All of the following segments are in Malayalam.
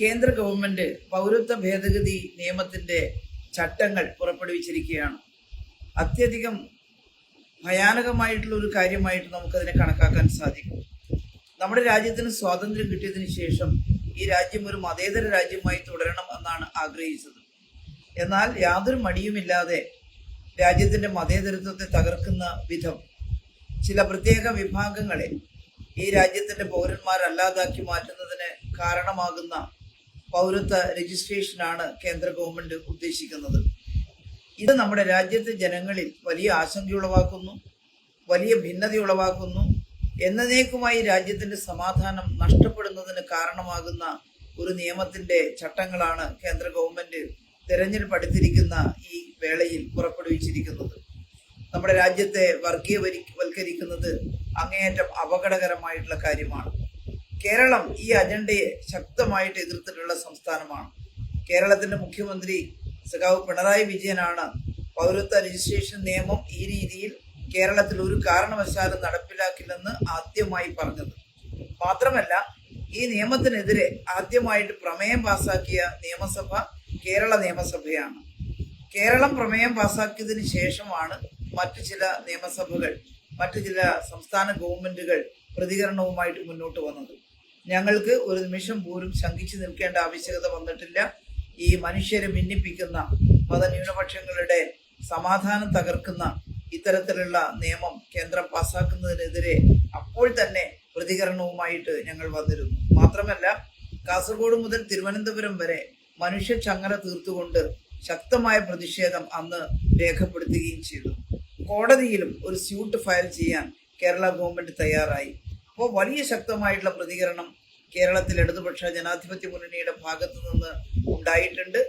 കേന്ദ്ര ഗവൺമെന്റ് പൗരത്വ ഭേദഗതി നിയമത്തിന്റെ ചട്ടങ്ങൾ പുറപ്പെടുവിച്ചിരിക്കുകയാണ്. അത്യധികം ഭയാനകമായിട്ടുള്ള ഒരു കാര്യമായിട്ട് നമുക്കതിനെ കണക്കാക്കാൻ സാധിക്കും. നമ്മുടെ രാജ്യത്തിന് സ്വാതന്ത്ര്യം കിട്ടിയതിന് ശേഷം ഈ രാജ്യം ഒരു മതേതര രാജ്യമായി തുടരണം എന്നാണ് ആഗ്രഹിച്ചത്. എന്നാൽ യാതൊരു മടിയുമില്ലാതെ രാജ്യത്തിന്റെ മതേതരത്വത്തെ തകർക്കുന്ന വിധം ചില പ്രത്യേക വിഭാഗങ്ങളെ ഈ രാജ്യത്തിന്റെ പൗരന്മാരല്ലാതാക്കി മാറ്റുന്നതിന് കാരണമാകുന്ന പൗരത്വ രജിസ്ട്രേഷനാണ് കേന്ദ്ര ഗവൺമെന്റ് ഉദ്ദേശിക്കുന്നത്. ഇത് നമ്മുടെ രാജ്യത്തെ ജനങ്ങളിൽ വലിയ ആശങ്കയുളവാക്കുന്നു വലിയ ഭിന്നത ഉളവാക്കുന്നു. എന്നേക്കുമായി രാജ്യത്തിന്റെ സമാധാനം നഷ്ടപ്പെടുന്നതിന് കാരണമാകുന്ന ഒരു നിയമത്തിന്റെ ചട്ടങ്ങളാണ് കേന്ദ്ര ഗവൺമെന്റ് തെരഞ്ഞെടുപ്പ് അടുത്തിരിക്കുന്ന ഈ വേളയിൽ പുറപ്പെടുവിച്ചിരിക്കുന്നത്. നമ്മുടെ രാജ്യത്തെ വർഗീയവൽക്കരിക്കുന്നത് അങ്ങേയറ്റം അപകടകരമായിട്ടുള്ള കാര്യമാണ്. കേരളം ഈ അജണ്ടയെ ശക്തമായിട്ട് എതിർത്തിട്ടുള്ള സംസ്ഥാനമാണ്. കേരളത്തിന്റെ മുഖ്യമന്ത്രി സഖാവ് പിണറായി വിജയനാണ് പൗരത്വ രജിസ്ട്രേഷൻ നിയമം ഈ രീതിയിൽ കേരളത്തിൽ ഒരു കാരണവശാലും നടപ്പിലാക്കില്ലെന്ന് ആദ്യമായി പറഞ്ഞത്. മാത്രമല്ല ഈ നിയമത്തിനെതിരെ ആദ്യമായിട്ട് പ്രമേയം പാസാക്കിയ നിയമസഭ കേരള നിയമസഭയാണ്. കേരളം പ്രമേയം പാസാക്കിയതിന് ശേഷമാണ് മറ്റു ചില നിയമസഭകൾ മറ്റു ചില സംസ്ഥാന ഗവൺമെന്റുകൾ പ്രതികരണവുമായിട്ട് മുന്നോട്ട് വന്നത്. ഞങ്ങൾക്ക് ഒരു നിമിഷം പോലും ശങ്കിച്ചു നിൽക്കേണ്ട ആവശ്യകത വന്നിട്ടില്ല. ഈ മനുഷ്യരെ ഭിന്നിപ്പിക്കുന്ന മതന്യൂനപക്ഷങ്ങളുടെ സമാധാനം തകർക്കുന്ന ഇത്തരത്തിലുള്ള നിയമം കേന്ദ്രം പാസാക്കുന്നതിനെതിരെ അപ്പോൾ തന്നെ പ്രതികരണവുമായിട്ട് ഞങ്ങൾ വന്നിരുന്നു. മാത്രമല്ല കാസർഗോഡ് മുതൽ തിരുവനന്തപുരം വരെ മനുഷ്യ ചങ്ങല തീർത്തുകൊണ്ട് ശക്തമായ പ്രതിഷേധം അന്ന് രേഖപ്പെടുത്തുകയും ചെയ്തു. കോടതിയിലും ഒരു സ്യൂട്ട് ഫയൽ ചെയ്യാൻ കേരള ഗവൺമെന്റ് തയ്യാറായി. അപ്പോൾ വലിയ ശക്തമായിട്ടുള്ള പ്രതികരണം കേരളത്തിൽ ഇടതുപക്ഷ ജനാധിപത്യ മുന്നണിയുടെ ഭാഗത്തു നിന്ന് ഉണ്ടായിട്ടുണ്ട്.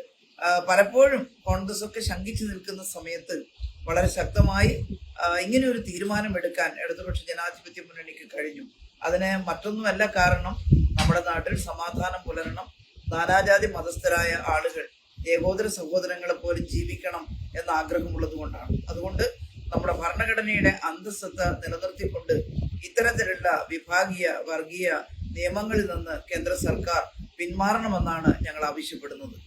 പലപ്പോഴും കോൺഗ്രസ് ഒക്കെ ശങ്കിച്ചു നിൽക്കുന്ന സമയത്ത് വളരെ ശക്തമായി ഇങ്ങനെ ഒരു തീരുമാനമെടുക്കാൻ ഇടതുപക്ഷ ജനാധിപത്യ മുന്നണിക്ക് കഴിഞ്ഞു. അതിന് മറ്റൊന്നുമല്ല കാരണം നമ്മുടെ നാട്ടിൽ സമാധാനം പുലരണം നാനാജാതി മതസ്ഥരായ ആളുകൾ ഏകോദര സഹോദരങ്ങളെ പോലെ ജീവിക്കണം എന്ന ആഗ്രഹമുള്ളത് കൊണ്ടാണ് അതുകൊണ്ട് നമ്മുടെ ഭരണഘടനയുടെ അന്തസ്സത്ത നിലനിർത്തിക്കൊണ്ട് ഇത്തരത്തിലുള്ള വിഭാഗീയ വർഗീയ നിയമങ്ങളിൽ നിന്ന് കേന്ദ്ര സർക്കാർ പിന്മാറണമെന്നാണ് ഞങ്ങൾ ആവശ്യപ്പെടുന്നത്.